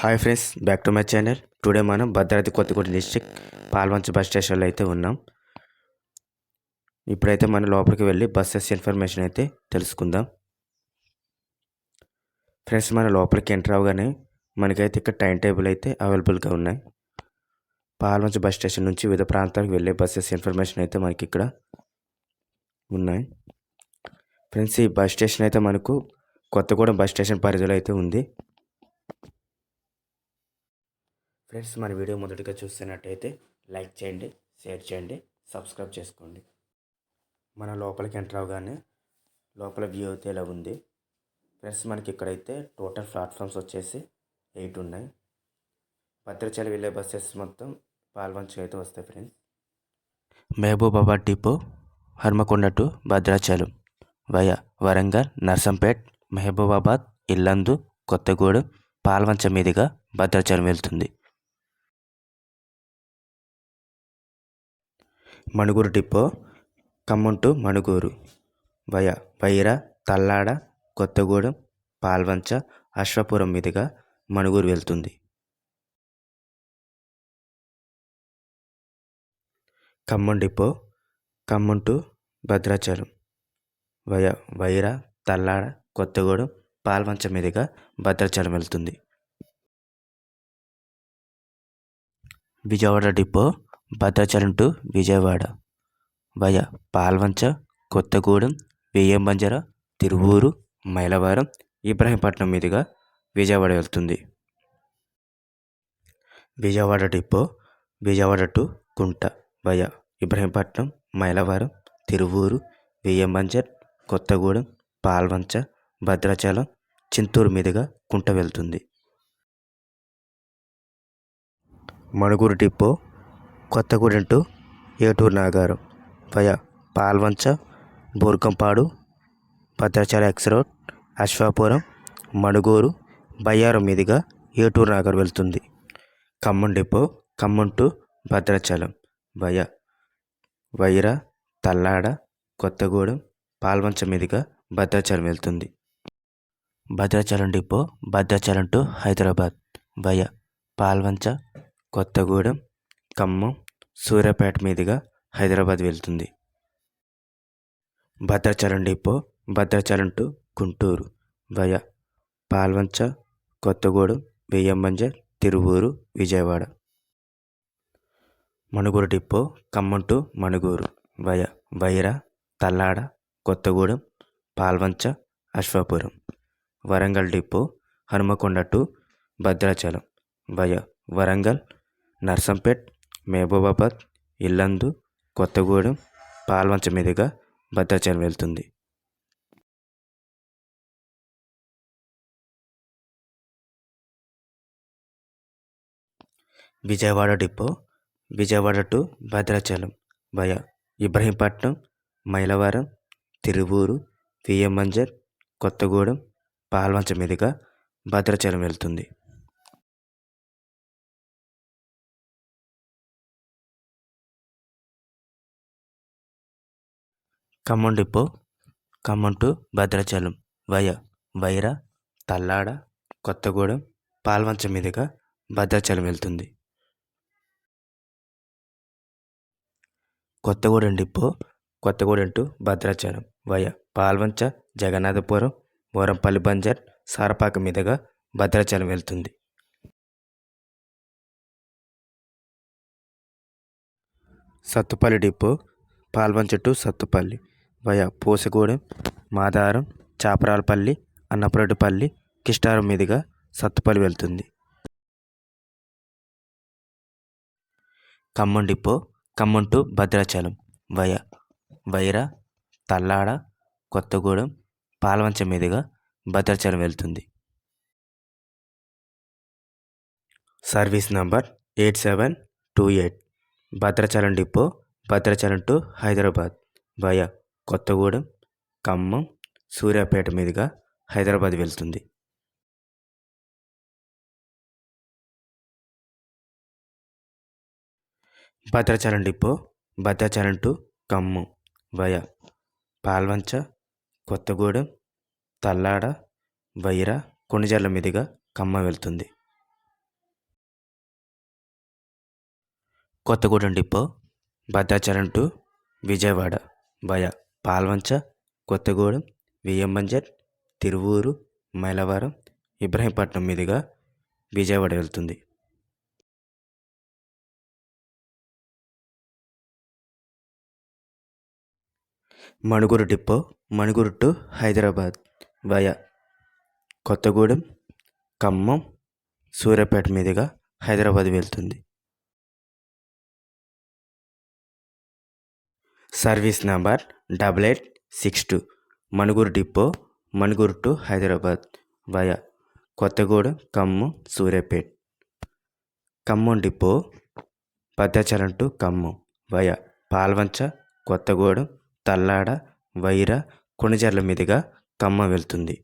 Hi friends back to my channel. Today మనం Bhadradri Kothagudem district Palvancha bus స్టేషన్లో అయితే ఉన్నాం. ఇప్పుడైతే మనం లోపలికి వెళ్ళి బస్సెస్ ఇన్ఫర్మేషన్ అయితే తెలుసుకుందాం. ఫ్రెండ్స్ మన లోపలికి ఎంటర్ అవగానే మనకైతే ఇక్కడ టైం టేబుల్ అయితే అవైలబుల్గా ఉన్నాయి. పాల్వంచ బస్ స్టేషన్ నుంచి వివిధ ప్రాంతాలకు వెళ్ళే బస్సెస్ ఇన్ఫర్మేషన్ అయితే మనకి ఇక్కడ ఉన్నాయి. ఫ్రెండ్స్ ఈ బస్ స్టేషన్ అయితే మనకు కొత్తగూడెం బస్ స్టేషన్ పరిధిలో అయితే ఉంది. ఫ్రెండ్స్ మన వీడియో మొదటిగా చూస్తున్నట్టయితే లైక్ చేయండి షేర్ చేయండి సబ్స్క్రైబ్ చేసుకోండి. మన లోపలికి ఎంటర్ అవగానే లోపల వ్యూ అయితే ఇలా ఉంది. ఫ్రెండ్స్ మనకి ఇక్కడైతే టోటల్ ప్లాట్ఫామ్స్ వచ్చేసి ఎయిట్ ఉన్నాయి. భద్రాచలం వెళ్ళే బస్సెస్ మొత్తం పాల్వంచు అయితే వస్తాయి friends. Mahabubabad depot Hanamkonda to Bhadrachalam via Warangal Narsampet Mahabubabad Yellandu Kothagudem Palvancha మీదుగా భద్రాచలం వెళ్తుంది. Manuguru depot Khammam to Manuguru via Wyra Tallada Kothagudem Palvancha Ashwapuram మీదుగా మణుగూరు వెళ్తుంది. Khammam depot Khammam to Bhadrachalam via Wyra Tallada Kothagudem Palvancha మీదుగా భద్రాచలం వెళ్తుంది. Vijayawada depot Bhadrachalam to Vijayawada. Via Palvancha Kothagudem VM Banjar Tiruvuru Mylavaram Ibrahimpatnam మీదుగా విజయవాడ వెళ్తుంది. Vijayawada depot Vijayawada to Kunta via Ibrahimpatnam Mylavaram Tiruvuru వెయ్యంబంజర్ Kothagudem Palvancha Bhadrachalam Chintur మీదుగా కుంట వెళ్తుంది. Manuguru depot Kothagudem to Eturunagaram via Palvancha Burgampadu Bhadrachalam X road Ashwapuram Manuguru Bayyaram మీదుగా ఏటూరు నాగారు వెళ్తుంది. Khammam depot Khammam to Bhadrachalam via Wyra Tallada Kothagudem Palvancha మీదుగా భద్రాచలం వెళ్తుంది. Bhadrachalam depot Bhadrachalam to Hyderabad via Palvancha Kothagudem Khammam Suryapet మీదుగా హైదరాబాద్ వెళ్తుంది. Bhadrachalam depot Bhadrachalam to Guntur via Palvancha Kothagudem V M Banjar Tiruvuru Vijayawada. Manuguru depot Khammam to Manuguru via Wyra Tallada Kothagudem Palvancha Ashwapuram. Warangal depot Hanamkonda to Bhadrachalam via Warangal Narsampet Mahabubabad Yellandu Kothagudem Palvancha మీదుగా భద్రాచలం వెళ్తుంది. Vijayawada depot Vijayawada to Bhadrachalam via Ibrahimpatnam Mylavaram Tiruvuru VM Banjar Kothagudem Palvancha మీదుగా భద్రాచలం వెళ్తుంది. Khammam depot Khammam to Bhadrachalam. Via Wyra Tallada Kothagudem Palvancha మీదుగా భద్రాచలం వెళ్తుంది. Kothagudem depot Kothagudem to Bhadrachalam. Via Palvancha Jagannathapuram Varampalli Banjar Sarapaka మీదుగా భద్రాచలం వెళ్తుంది. Sathupalli depot Palvancha to Sathupalli. Via Pusugudem Madaram Chaparalapalli Annapureddipalli Kistaram మీదుగా సత్తుపల్లి వెళ్తుంది. Khammam depot Khammam to Bhadrachalam. Via Wyra Tallada Kothagudem Palvancha మీదుగా భద్రాచలం వెళ్తుంది. Service number eight seven two eight. Bhadrachalam depot Bhadrachalam to Hyderabad. Via Kothagudem Khammam Suryapet మీదుగా హైదరాబాద్ వెళ్తుంది. Bhadrachalam depot Bhadrachalam to Khammam via Palvancha Kothagudem Tallada Wyra Konijerla మీదుగా ఖమ్మం వెళ్తుంది. Kothagudem depot Bhadrachalam to Vijayawada via Palvancha Kothagudem V M Banjar Tiruvuru Mylavaram Ibrahimpatnam మీదుగా విజయవాడ వెళ్తుంది. Manuguru depot Manuguru to Hyderabad via Kothagudem Khammam Suryapet మీదుగా హైదరాబాద్ వెళ్తుంది. Service number double eight six two. Manuguru depot Manuguru to Hyderabad via Kothagudem Khammam Suryapet. Khammam depot Bhadrachalam to Khammam via Palvancha Kothagudem Tallada Wyra Konijerla మీదుగా ఖమ్మం వెళ్తుంది.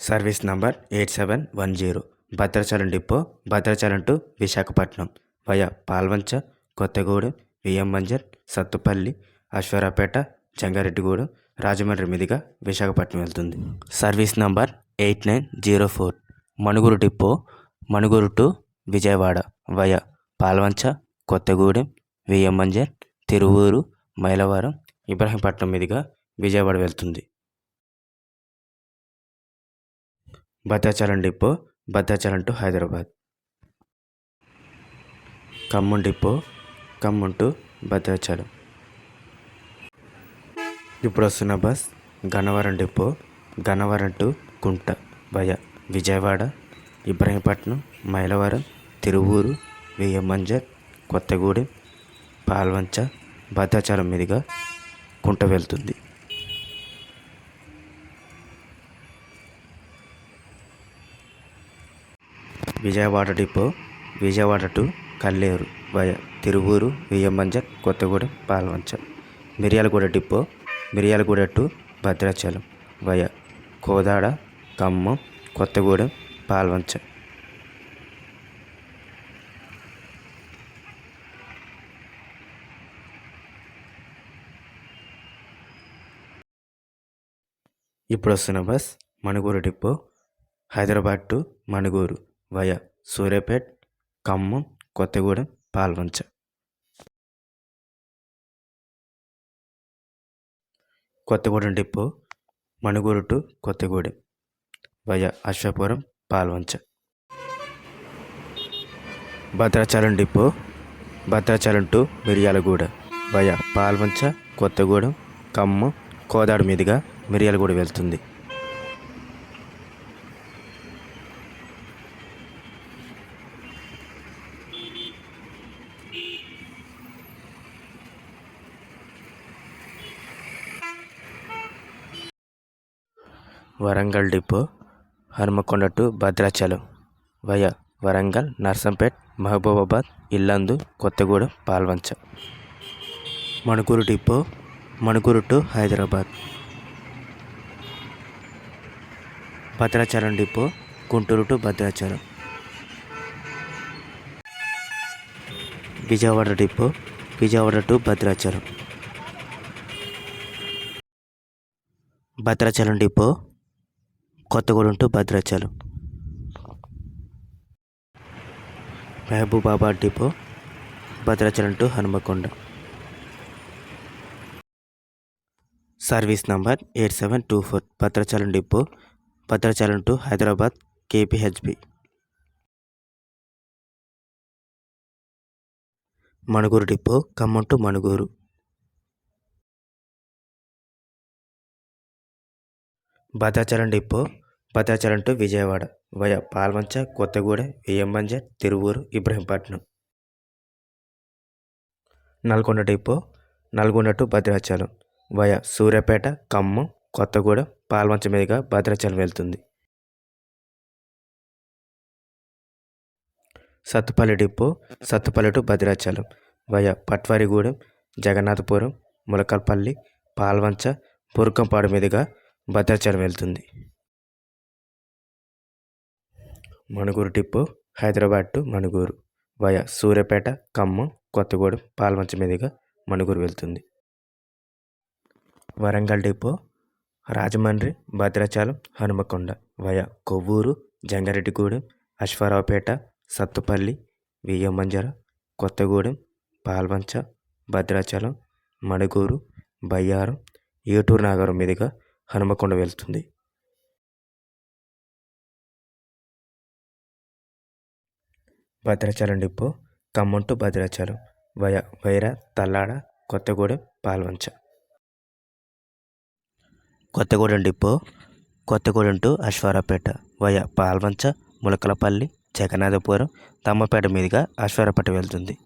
Service number eight seven one zero. Bhadrachalam depot Bhadrachalam to Visakhapatnam. Via Palvancha Kothagudem V M Banjar Sathupalli Aswaraopeta Jangareddygudem Rajahmundry మీదుగా విశాఖపట్నం వెళ్తుంది. Service number eight nine zero four. Manuguru depot Manuguru to Vijayawada. Via Palvancha Kothagudem VM Banjar Tiruvuru Mylavaram Ibrahimpatnam మీదుగా విజయవాడ వెళ్తుంది. Bhadrachalam depot Bhadrachalam to Hyderabad. Khammam depot Khammam to Bhadrachalam. ఇప్పుడు వస్తున్న bus Gannavaram depot Gannavaram to Konta via Vijayawada Ibrahimpatnam Mylavaram Tiruvuru వేయమంజర్ Kothagudem Palvancha Bhadrachalam మీదుగా కుంట వెళ్తుంది. Vijayawada depot Vijayawada to Kalluru via Tiruvuru V M Banjar Kothagudem Palvancha. Miryalaguda depot Miryalaguda to Bhadrachalam via Kodad Khammam Kothagudem Palvancha. ఇప్పుడు వస్తున్న bus Manuguru depot Hyderabad to Manuguru. Via Suryapet Khammam Kothagudem Palvancha. Kothagudem depot Manuguru to Kothagudem. Via Ashwapuram Palvancha. Bhadrachalam depot Bhadrachalam to Miryalaguda. Via Palvancha Kothagudem Khammam Kodad మీదుగా మిర్యాలగూడ వెళ్తుంది. Warangal depot Hanamkonda to Bhadrachalam. Via Warangal Narsampet Mahabubabad Yellandu Kothagudem Palvancha. Manuguru depot Manuguru to Hyderabad. Bhadrachalam depot Guntur to Bhadrachalam. Vijayawada depot Vijayawada to Bhadrachalam. Bhadrachalam depot Kothagudem to Bhadrachalam. Mahabubabad depot Bhadrachalam to Hanamkonda. Service number eight seven two four Bhadrachalam depot Bhadrachalam to Hyderabad KPHB. Manuguru depot Khammam to Manuguru. Bhadrachalam depot Bhadrachalam to Vijayawada via Palvancha Kothagudem VM Banjar Tiruvuru Ibrahimpatnam. Nalgonda depot Nalgonda to Bhadrachalam via Suryapet Khammam Kothagudem Palvancha మీదుగా భద్రాచలం వెళ్తుంది. Sathupalli depot Sathupalli to Bhadrachalam via Patwarigudem Jagannathapuram Mulakalpalli Palvancha Purukampadu మీదుగా భద్రాచలం వెళ్తుంది. Manuguru depot Hyderabad to Manuguru. Via Suryapet Khammam Kothagudem Palvancha మీదుగా మణుగూరు వెళ్తుంది. Warangal depot Rajahmundry Bhadrachalam Hanamkonda. Via Kovvur Jangareddygudem Aswaraopeta Sathupalli వియ్యమంజర Kothagudem Palvancha Bhadrachalam Manuguru Bayyaram ఏటూరు నాగారం మీదుగా హనుమకొండ వెళ్తుంది. Bhadrachalam depot Khammam to Bhadrachalam. Via Wyra Tallada Kothagudem Palvancha. Kothagudem depot Kothagudem to Aswaraopeta via Palvancha Mulakalapalli Jagannathapuram Tammapeta మీదుగా అశ్వారాపేట వెళ్తుంది.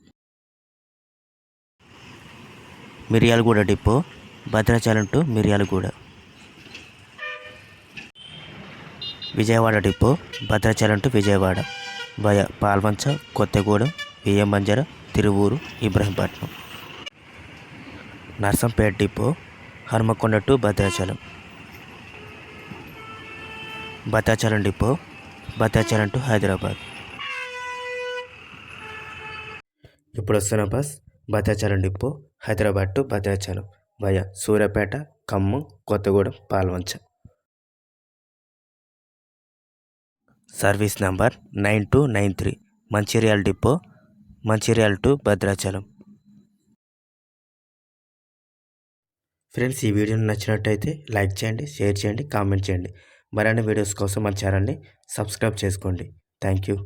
Miryalaguda depot Bhadrachalam to Miryalaguda. Vijayawada depot Bhadrachalam to Vijayawada. Via Palvancha Kothagudem Viyyamanjara Tiruvuru Ibrahimpatnam. Narsampet depot Hanamkonda to Bhadrachalam. Bhadrachalam depot Bhadrachalam to Hyderabad. ఇప్పుడు వస్తున్న bus Bhadrachalam depot Hyderabad to Bhadrachalam. Via Suryapet Khammam Kothagudem Palvancha. Service number nine two nine three Mancherial depot Mancherial to Bhadrachalam. Friends ఈ video నచ్చినట్టయితే like చేయండి share చేయండి comment చేయండి. మరిన్ని videos కోసం మన ఛానల్ని సబ్స్క్రైబ్ చేసుకోండి. Thank you.